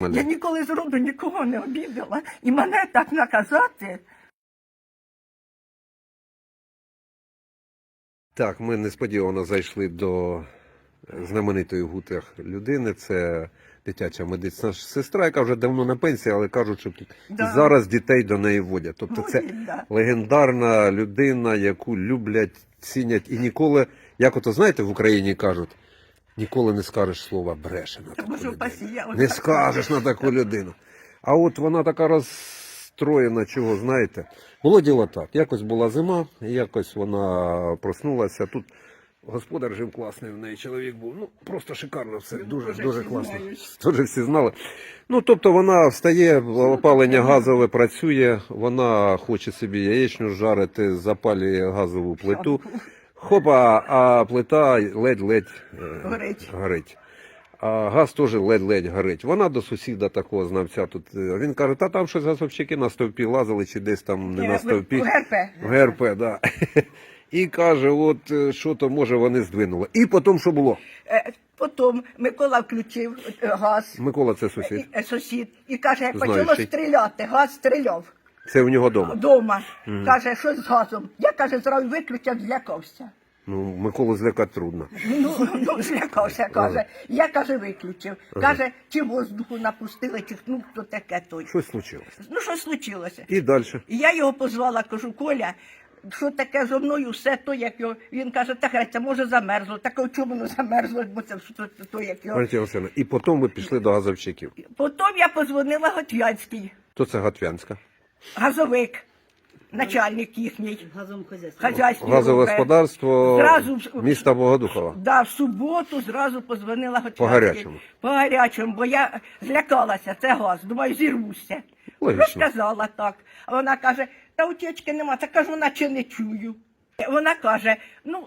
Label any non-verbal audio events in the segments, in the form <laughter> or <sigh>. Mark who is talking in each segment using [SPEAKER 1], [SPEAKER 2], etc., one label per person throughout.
[SPEAKER 1] Я ніколи з роду нікого не обідала. І мене так наказати.
[SPEAKER 2] Так, ми несподівано зайшли до знаменитої гутер людини. Це дитяча медична сестра, яка вже давно на пенсії, але кажуть, що
[SPEAKER 1] Да.
[SPEAKER 2] зараз дітей до неї водять. Тобто це
[SPEAKER 1] да.
[SPEAKER 2] легендарна людина, яку люблять, цінять і ніколи, як ото знаєте, в Україні кажуть, ніколи не скажеш слова бреше на таку людину. Не скажеш на таку людину. А от вона така розстроєна, чого знаєте. Було діло так. Якось була зима, якось вона проснулася. Тут господар жив класний в неї, чоловік був. Ну просто шикарно все. Дуже
[SPEAKER 1] Дуже
[SPEAKER 2] дуже класно. Дуже всі знали. Ну тобто вона встає, опалення газове працює, вона хоче собі яєчню жарити, запалює газову плиту. Хопа, а плита ледь-ледь е,
[SPEAKER 1] Горить.
[SPEAKER 2] горить. А газ теж ледь-ледь горить. Вона до сусіда такого знавця тут. е, Він каже, та там щось газовщики на стовпі лазили, чи десь там не на стовпі.
[SPEAKER 1] В ГРП.
[SPEAKER 2] В ГРП, да. <laughs> І каже, от е, що то може вони здвинули. І потім що було?
[SPEAKER 1] Потім Микола включив газ.
[SPEAKER 2] Микола, це сусід.
[SPEAKER 1] Сусід. І каже, почало стріляти, газ стріляв
[SPEAKER 2] Це у нього вдома.
[SPEAKER 1] вдома. Каже, щось з газом. Я каже, зразу виключив, злякався.
[SPEAKER 2] Ну, Миколу злякати трудно.
[SPEAKER 1] Ну, ну злякався, каже. Я каже, виключив. Каже, чи воздуху напустили, чи ну то таке той.
[SPEAKER 2] Щось случилось.
[SPEAKER 1] Ну, що случилося?
[SPEAKER 2] І далі.
[SPEAKER 1] І я його позвала, кажу, Коля, що таке зо мною все то, як його. Він каже, та це може замерзло. Так чому воно замерзло, бо це все то, то, як його.
[SPEAKER 2] Валентина Васильівна, І потім ви пішли до газовщиків.
[SPEAKER 1] Потім я позвонила Готвянський,
[SPEAKER 2] То це Гатвянська.
[SPEAKER 1] Газовик, начальник їхній,
[SPEAKER 3] хозяйству.
[SPEAKER 2] Газове господарство
[SPEAKER 1] Зразу в-
[SPEAKER 2] міста Богодухова.
[SPEAKER 1] Да, в суботу зразу позвонила.
[SPEAKER 2] По гарячому.
[SPEAKER 1] По гарячому, бо я злякалася, це газ, думаю, зірвуся.
[SPEAKER 2] Логічно.
[SPEAKER 1] Розказала так. А вона каже, та утічки нема, та кажу, наче не чую. Вона каже, ну.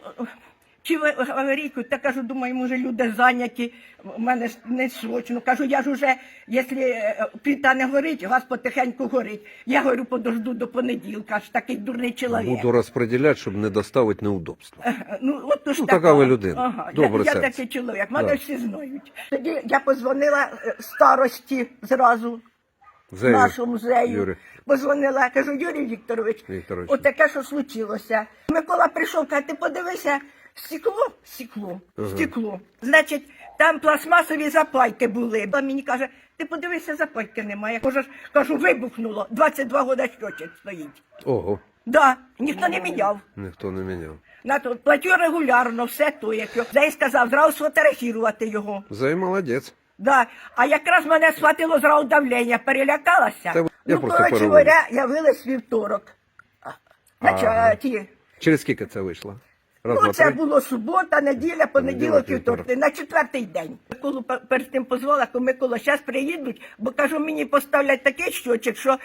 [SPEAKER 1] Чи ви аварійку, та кажу, думаю, може люди зайняті, в мене ж не срочно. Кажу, я ж уже, якщо е, плита не горить, газ потихеньку горить. Я говорю, подожду до понеділка, аж такий дурний чоловік.
[SPEAKER 2] Буду розподіляти, щоб не доставити неудобства.
[SPEAKER 1] Ну, от
[SPEAKER 2] Ну, така ви людина.
[SPEAKER 1] Ага.
[SPEAKER 2] Добре
[SPEAKER 1] я, я такий чоловік, мене
[SPEAKER 2] Да.
[SPEAKER 1] всі знають. Тоді я позвонила е, старості зразу
[SPEAKER 2] Зею,
[SPEAKER 1] нашому зею.
[SPEAKER 2] Юрій.
[SPEAKER 1] Позвонила, кажу, Юрій Вікторович,
[SPEAKER 2] Вікторович.
[SPEAKER 1] от таке, що случилося. Микола прийшов, каже, ти подивися, стекло, стекло, стекло. Значить, там пластмасові запайки були. А мені каже, ти подивися, запайки немає. Кажу, кажу, вибухнуло. 22 года щочик стоїть.
[SPEAKER 2] Ого,
[SPEAKER 1] Да, ніхто не міняв.
[SPEAKER 2] ніхто не міняв.
[SPEAKER 1] На то платю регулярно, все то, як його. Зай сказав, зразу сфотографувати його.
[SPEAKER 2] Зей молодець.
[SPEAKER 1] Да. А якраз мене схватило зразу давлення, перелякалася.
[SPEAKER 2] Та я
[SPEAKER 1] ну,
[SPEAKER 2] просто
[SPEAKER 1] коротше
[SPEAKER 2] переводю.
[SPEAKER 1] говоря, явилась вівторок. Значить, ті.
[SPEAKER 2] Через скільки це вийшло? Раз,
[SPEAKER 1] Ну, це було субота, неділя, понеділок, вівторок. На четвертий день. Миколу пе- перед тим позвала, кажу, Микола, зараз приїдуть, бо кажу, мені поставлять такий щочик, що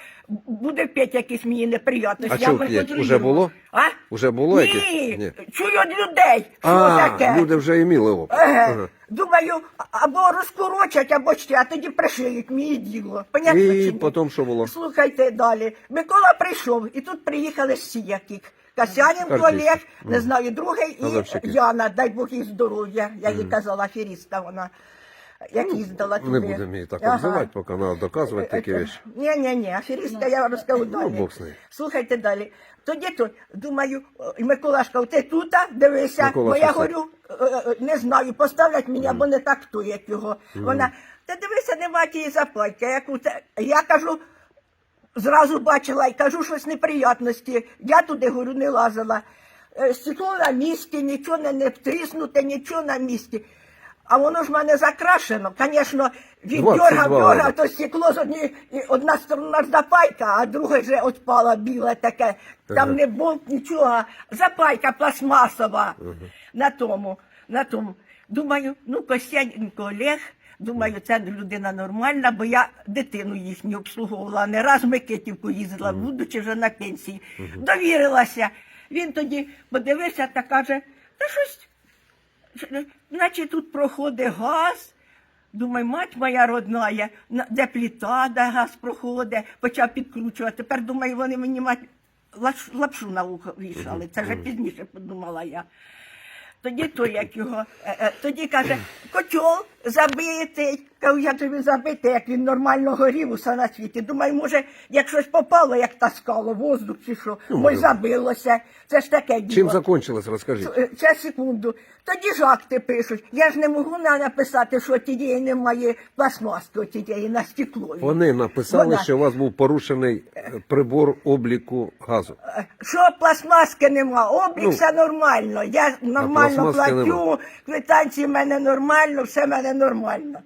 [SPEAKER 1] буде п'ять якісь мені неприятності.
[SPEAKER 2] А що п'ять? Уже було?
[SPEAKER 1] А?
[SPEAKER 2] Уже було
[SPEAKER 1] Ні,
[SPEAKER 2] якесь? Ні.
[SPEAKER 1] чую від людей. Що
[SPEAKER 2] А,
[SPEAKER 1] таке?
[SPEAKER 2] люди вже іміли опит.
[SPEAKER 1] Еге.
[SPEAKER 2] Ага.
[SPEAKER 1] Думаю, або розкорочать, або ще, а тоді пришиють мені діло. Понятно,
[SPEAKER 2] І потім що було?
[SPEAKER 1] Слухайте далі. Микола прийшов, і тут приїхали всі які. Касяненко. Олег, не знаю, другий, і Яна, дай Бог їй здоров'я. Я їй казала, аферістка вона, як їздила туди.
[SPEAKER 2] Не будемо її так обзивати, поки треба доказувати такі
[SPEAKER 1] Е,
[SPEAKER 2] речі.
[SPEAKER 1] Ні, ні, ні, аферістка, я вам розкажу далі.
[SPEAKER 2] Бог.
[SPEAKER 1] Слухайте далі. Тоді то, думаю, і ти тут, дивися, бо я говорю, е, е, не знаю, поставлять мені або не так то, як його. Вона, та дивися, нема тієї заплатки. Я кажу, зразу бачила і кажу, щось неприятності. Я туди, говорю, не лазила. Е, Стекло на місці, нічого не, не втріснуте, нічого на місці. А воно ж в мене закрашено. Звісно, від
[SPEAKER 2] 22
[SPEAKER 1] дьоргав, то стекло з однієї, і одна сторона ж запайка, а друга вже отпала біле таке. Там не болт, нічого, запайка пластмасова на тому. На тому. Думаю, ну Костяненко Олег, думаю, це людина нормальна, бо я дитину їхню обслуговувала. Не раз в Микитівку їздила, будучи вже на пенсії. Довірилася. Він тоді подивився та каже, та щось Значить, тут проходить газ. Думаю, мать моя родная, де пліта, де газ проходить, почав підкручувати. Тепер думаю, вони мені мать лапшу на ухо вішали. Це вже пізніше подумала я. Тоді то, як його, е, е, тоді каже, котел, забитий. Кажу, я тобі забитий, як він нормально горів усе на світі. Думаю, може, як щось попало, як таскало, воздух чи що,
[SPEAKER 2] Ну,
[SPEAKER 1] може
[SPEAKER 2] може.
[SPEAKER 1] забилося. Це ж таке діло.
[SPEAKER 2] Чим закончилось, розкажіть.
[SPEAKER 1] Е, Ще секунду. Тоді ж акти пишуть. Я ж не можу на- написати, що тієї немає пластмаски тієї на стеклові.
[SPEAKER 2] Вони написали,
[SPEAKER 1] Вона.
[SPEAKER 2] що у вас був порушений е, прибор обліку газу.
[SPEAKER 1] Е, Що пластмаски нема, облік
[SPEAKER 2] Ну,
[SPEAKER 1] все нормально. Я нормально
[SPEAKER 2] пластмаски
[SPEAKER 1] платю,
[SPEAKER 2] нема.
[SPEAKER 1] квитанції в мене нормально, все в мене нормально.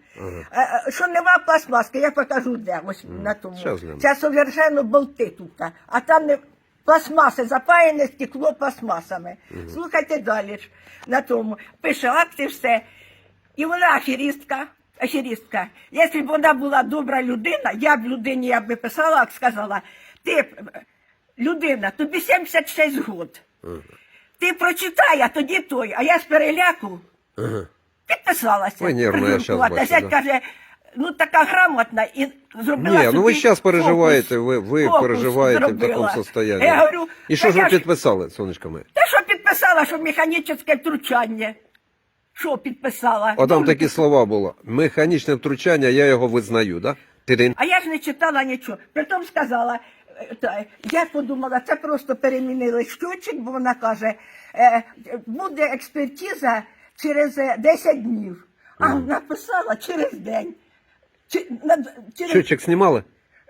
[SPEAKER 1] Е, Що нема пластмаски, я покажу де ось на тому. Це совершенно болти тут, а там не пластмаси, запаяне стекло пластмасами. Слухайте далі на тому. Пише акти все. І вона аферістка. Аферістка. Якщо б вона була добра людина, я б людині я б писала, як сказала, ти людина, тобі 76 год. Ти прочитай, а тоді той. А я з переляку підписалася.
[SPEAKER 2] Ой, нервна я щас бачу,
[SPEAKER 1] Зять
[SPEAKER 2] да.
[SPEAKER 1] каже, ну така грамотна і зробила
[SPEAKER 2] Ні, ну ви зараз
[SPEAKER 1] фокус.
[SPEAKER 2] переживаєте, ви, ви
[SPEAKER 1] Фокус
[SPEAKER 2] переживаєте в
[SPEAKER 1] зробила.
[SPEAKER 2] такому состоянии.
[SPEAKER 1] Я говорю,
[SPEAKER 2] І що ж ви підписали, сонечко моє?
[SPEAKER 1] Та що підписала, що механічне втручання? Що підписала?
[SPEAKER 2] О, там
[SPEAKER 1] Ну,
[SPEAKER 2] такі слова було. Механічне втручання, я його визнаю, да? Тирин.
[SPEAKER 1] А я ж не читала нічого. Притом сказала, е, та, я подумала, це просто перемінили щочик, бо вона каже, е, буде експертиза через е, 10 днів. А написала через день. Чи, на, через...
[SPEAKER 2] Щочик знімали?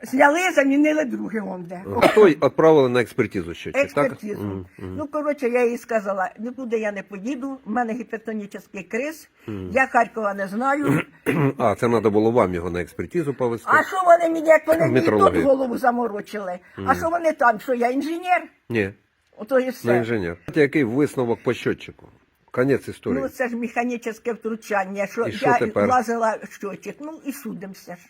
[SPEAKER 1] Зняли, замінили другим онде.
[SPEAKER 2] Хто й відправили на експертизу так?
[SPEAKER 1] Експертизу.
[SPEAKER 2] Мгм, мгм.
[SPEAKER 1] Ну, коротше, я їй сказала, нікуди я не поїду, в мене гіпертонічний криз, я Харкова не знаю. <clears throat>
[SPEAKER 2] А, це треба було вам його на експертизу повести.
[SPEAKER 1] А що вони мені, як вони мені тут голову заморочили? А що вони там? Що я інженер?
[SPEAKER 2] Ні,
[SPEAKER 1] Ото і все.
[SPEAKER 2] на інженер. Який висновок по щотчику? Конець історії.
[SPEAKER 1] Ну, це ж механічне втручання, що
[SPEAKER 2] І що
[SPEAKER 1] я
[SPEAKER 2] тепер?
[SPEAKER 1] лазила в щочик. Ну і судимося ж.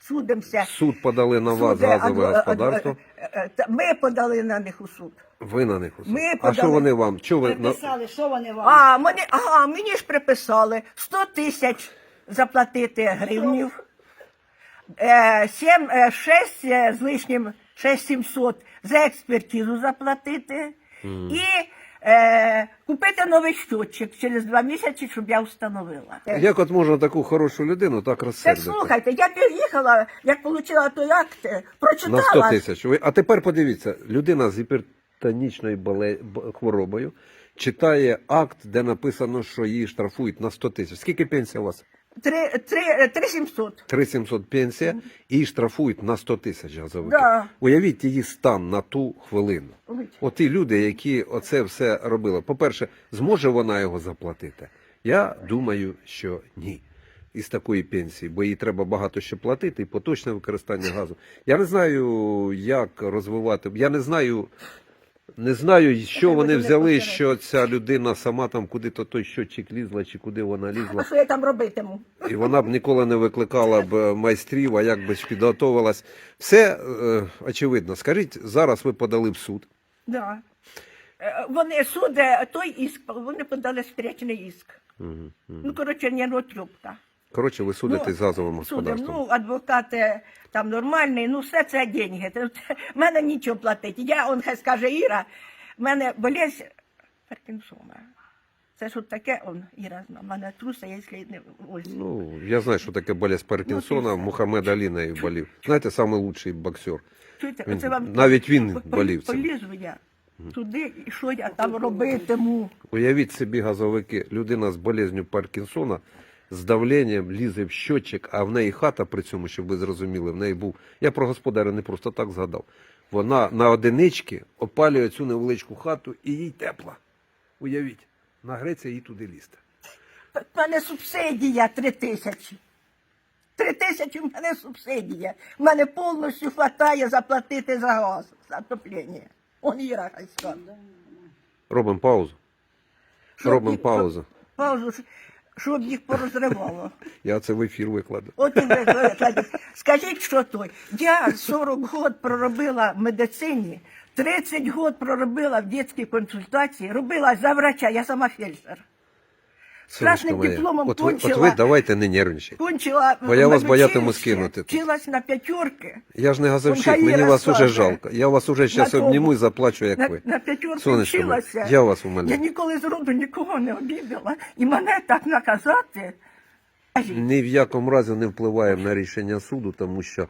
[SPEAKER 1] Судимося.
[SPEAKER 2] Суд подали на вас
[SPEAKER 1] Суди,
[SPEAKER 2] газове
[SPEAKER 1] адво-
[SPEAKER 2] господарство.
[SPEAKER 1] е, е, Ми подали на них у суд.
[SPEAKER 2] Ви на них усе.
[SPEAKER 1] Ми
[SPEAKER 2] А
[SPEAKER 1] подали-
[SPEAKER 2] що вони вам? Чого ви на-
[SPEAKER 3] Приписали, що вони вам?
[SPEAKER 1] А, мені, ага, мені ж приписали 100 тисяч заплатити гривнів, е, 7, е, 6 е, з лишнім 6700 за експертизу заплатити і е, купити новий щотчик через два місяці, щоб я встановила.
[SPEAKER 2] Як от можна таку хорошу людину так розсердити?
[SPEAKER 1] слухайте, я приїхала, як отримала той акт, е,
[SPEAKER 2] На
[SPEAKER 1] прочитала.
[SPEAKER 2] 100 тисяч. Ви- А тепер подивіться, людина з гіпертонічною б- хворобою читає акт, де написано, що її штрафують на 100 тисяч. Скільки пенсія у вас?
[SPEAKER 1] Три, три, е, 3700.
[SPEAKER 2] 3700 пенсія, і штрафують на 100 тисяч газовики.
[SPEAKER 1] Да.
[SPEAKER 2] Уявіть її стан на ту хвилину.
[SPEAKER 1] Ой.
[SPEAKER 2] От ті люди, які оце все робили. По-перше, зможе вона його заплатити? Я думаю, що ні. Із такої пенсії, бо їй треба багато ще платити і поточне використання газу. Я не знаю, як розвивати. Я не знаю, не знаю, що вони взяли, що ця людина сама там куди-то той щотчик лізла, чи куди вона лізла.
[SPEAKER 1] А що я там робитиму?
[SPEAKER 2] І вона б ніколи не викликала б майстрів, а як би ж підготовилась. Все е, очевидно. Скажіть, зараз ви подали в суд.
[SPEAKER 1] Да. Е, Вони суди, той істк, вони подали стрічний істк. Ну, коротше, не трюбка.
[SPEAKER 2] Коротше, ви судите з газовим господарством.
[SPEAKER 1] Ну, адвокат е, там нормальний, ну все це деньги. Це, це, мене нічого платить. Я, он хай скаже Іра, в мене болезнь Паркінсона. Це ж от таке, он, Іра, в мене труса, якщо не ось.
[SPEAKER 2] Ну, я знаю, що таке болезнь Паркінсона,
[SPEAKER 1] Ну, ти-
[SPEAKER 2] Мухаммед Алі нею болів. Знаєте, найкращий боксер.
[SPEAKER 1] Чуєте,
[SPEAKER 2] Він-
[SPEAKER 1] оце вам
[SPEAKER 2] навіть він болів цим.
[SPEAKER 1] Полізу я туди, і що я там робитиму?
[SPEAKER 2] Уявіть собі газовики, людина з болезнью Паркінсона, з давленням лізе в щотчик, а в неї хата при цьому, щоб ви зрозуміли, в неї був. Я про господаря не просто так згадав. Вона на одинички опалює цю невеличку хату і їй тепла. Уявіть, нагреться їй туди лізти.
[SPEAKER 1] В мене субсидія три тисячі. Три тисячі в мене субсидія. В мене повністю вистачає заплатити за газ, за отоплення. Он Іра хай скаже.
[SPEAKER 2] Робимо паузу. Робимо паузу.
[SPEAKER 1] Паузу, щоб їх порозривало.
[SPEAKER 2] Я це в ефір викладу.
[SPEAKER 1] От і викладу. Скажіть, що той. Я 40 год проробила в медицині, 30 год проробила в дитячій консультації, робила за врача, я сама фельдшер.
[SPEAKER 2] Сонечко моє,
[SPEAKER 1] дипломом
[SPEAKER 2] от ви, от
[SPEAKER 1] кончила.
[SPEAKER 2] ви давайте не нервничайте.
[SPEAKER 1] Кончила
[SPEAKER 2] Бо я вас боятимусь кинути.
[SPEAKER 1] Вчилась на п'ятерки.
[SPEAKER 2] Я ж не газовщик, мені вас уже жалко. Я вас уже зараз обніму і заплачу, як
[SPEAKER 1] На,
[SPEAKER 2] ви.
[SPEAKER 1] на п'ятерки вчилася.
[SPEAKER 2] я вас
[SPEAKER 1] Я
[SPEAKER 2] умоляю.
[SPEAKER 1] ніколи з роду нікого не обідала. І мене так наказати.
[SPEAKER 2] Ні в якому разі не впливаємо на рішення суду, тому що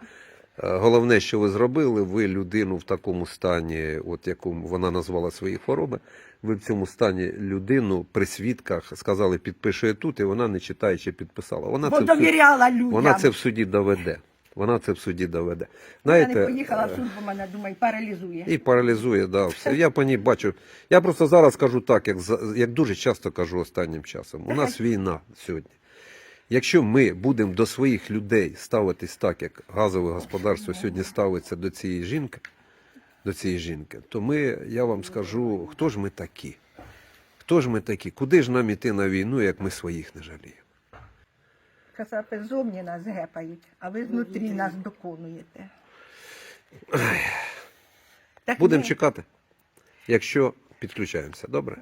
[SPEAKER 2] головне, що ви зробили, ви людину в такому стані, от якому вона назвала свої хвороби. Ви в цьому стані людину при свідках сказали, підпиши тут, і вона не читаючи підписала. Вона
[SPEAKER 1] Бо
[SPEAKER 2] це в суді-
[SPEAKER 1] довіряла людям.
[SPEAKER 2] Вона це в суді доведе. Вона це в суді доведе.
[SPEAKER 1] Я
[SPEAKER 2] Знаєте,
[SPEAKER 1] не поїхала в
[SPEAKER 2] е,
[SPEAKER 1] суд, бо мене, думаю, паралізує.
[SPEAKER 2] і паралізує, да, все. Я по ній бачу. Я просто зараз кажу так, як, як дуже часто кажу останнім часом. У нас війна сьогодні. Якщо ми будемо до своїх людей ставитись так, як газове господарство сьогодні ставиться до цієї жінки, до цієї жінки, то ми, я вам скажу, хто ж ми такі? Хто ж ми такі? Куди ж нам іти на війну, як ми своїх не жаліємо?
[SPEAKER 1] Кацапи зовні нас гепають, а ви знутрі нас доконуєте. Так
[SPEAKER 2] Будемо чекати, якщо підключаємося. Добре?